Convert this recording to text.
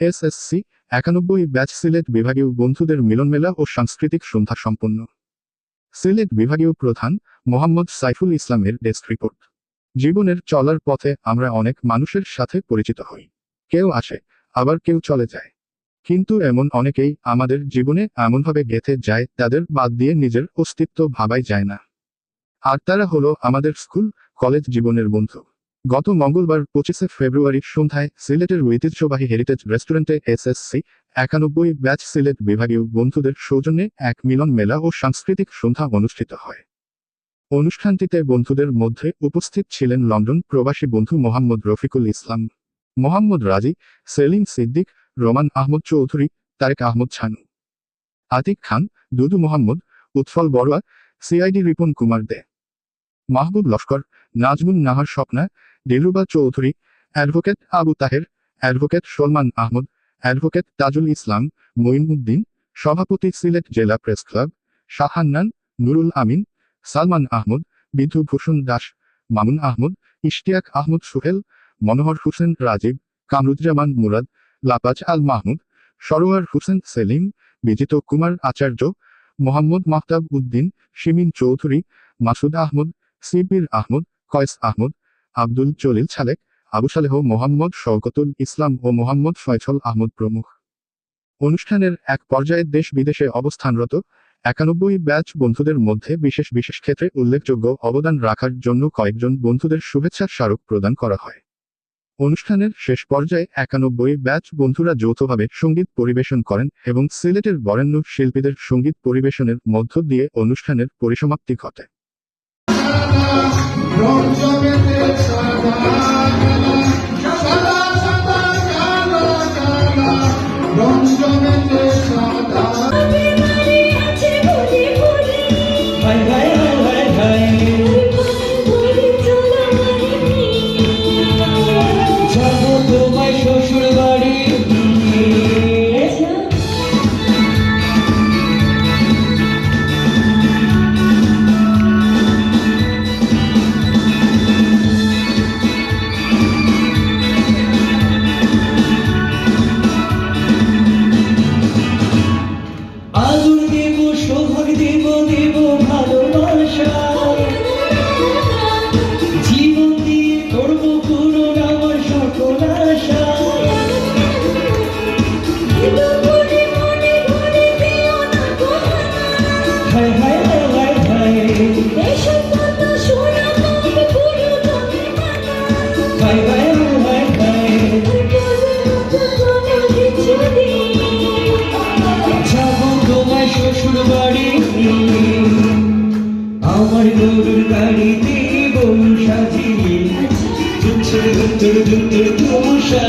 SSC একানব্বই batch Sylhet বিভাগীয় বন্ধুদের মিলনমেলা ও সাংস্কৃতিক সন্ধ্যা সম্পন্ন। সিলেট বিভাগীয় প্রধান মোহাম্মদ সাইফুল ইসলামের ডেস্ক রিপোর্ট। জীবনের চলার পথে আমরা অনেক মানুষের সাথে পরিচিত হই। কেউ আসে, আবার কেউ চলে যায়। কিন্তু এমন অনেকেই আমাদের জীবনে এমনভাবে গেঁথে যায়, তাদের বাদ দিয়ে নিজের অস্তিত্ব ভাবাই যায় না। আর তারা হলো আমাদের স্কুল, কলেজ জীবনের বন্ধু। গত মঙ্গলবার পঁচিশে ফেব্রুয়ারি সন্ধ্যায় সিলেটের ঐতিহ্যবাহী হেরিটেজ রেস্টুরেন্টে এসএসসি একানব্বই ব্যাচ সিলেট বিভাগীয় বন্ধুদের সৌজন্যে এক মিলন মেলা ও সাংস্কৃতিক সন্ধ্যা অনুষ্ঠিত হয়। অনুষ্ঠানটিতে বন্ধুদের মধ্যে উপস্থিত ছিলেন লন্ডন প্রবাসী বন্ধু Mohammad Rafiqul Islam, Mohammad Razi, Selim Siddique, Roman Ahmed Chowdhury, Tarek Ahmed Chhanu, Atik Khan, Dudu Mohammad, Utpal Barua, CID Ripon Kumar Dey, Mahbub Laskar, Nazmun Nahar Swapna Dilruba Chowdhury, advocate Abu Taher, advocate Salman Ahmed, advocate Tajul Islam Moinuddin সভাপতি সিলেট জেলা press club, Shahannan, Nurul Amin, Salman Ahmed, Bidhu Bhushan Das, Mamun Ahmad, Ishtiaq Ahmad Suhel, Manohar Hossain Rajib, Kamruzzaman Murad, লাপাজ Al Mahmud, Sarwar Hossain Selim, Bijit Kumar আচার্য, মোহাম্মদ মাহতাব উদ্দিন, শিমিন চৌধুরী, মাসুদ আহমদ সিবির আহমদ, কয়েস আহমদ আব্দুল জলিল ছালেক আবু সালেহ, মোহাম্মদ শওকতুল ইসলাম ও মোহাম্মদ ফয়ছল আহমদ প্রমুখ। অনুষ্ঠানের এক পর্যায়ে দেশ বিদেশে অবস্থানরত একানব্বই ব্যাচ বন্ধুদের মধ্যে বিশেষ বিশেষ ক্ষেত্রে উল্লেখযোগ্য অবদান রাখার জন্য কয়েকজন বন্ধুদের শুভেচ্ছার স্মারক প্রদান করা হয়। অনুষ্ঠানের শেষ পর্যায়ে একানব্বই ব্যাচ বন্ধুরা যৌথভাবে সংগীত পরিবেশন করেন এবং সিলেটের বরেণ্য শিল্পীদের সংগীত পরিবেশনের মধ্য দিয়ে অনুষ্ঠানের পরিসমাপ্তি ঘটে। রঞ্জবেতে সাদা আমার গরুর গাড়িতে বউ সাজিয়ে দুচুর দুচুর দুচুর তুষা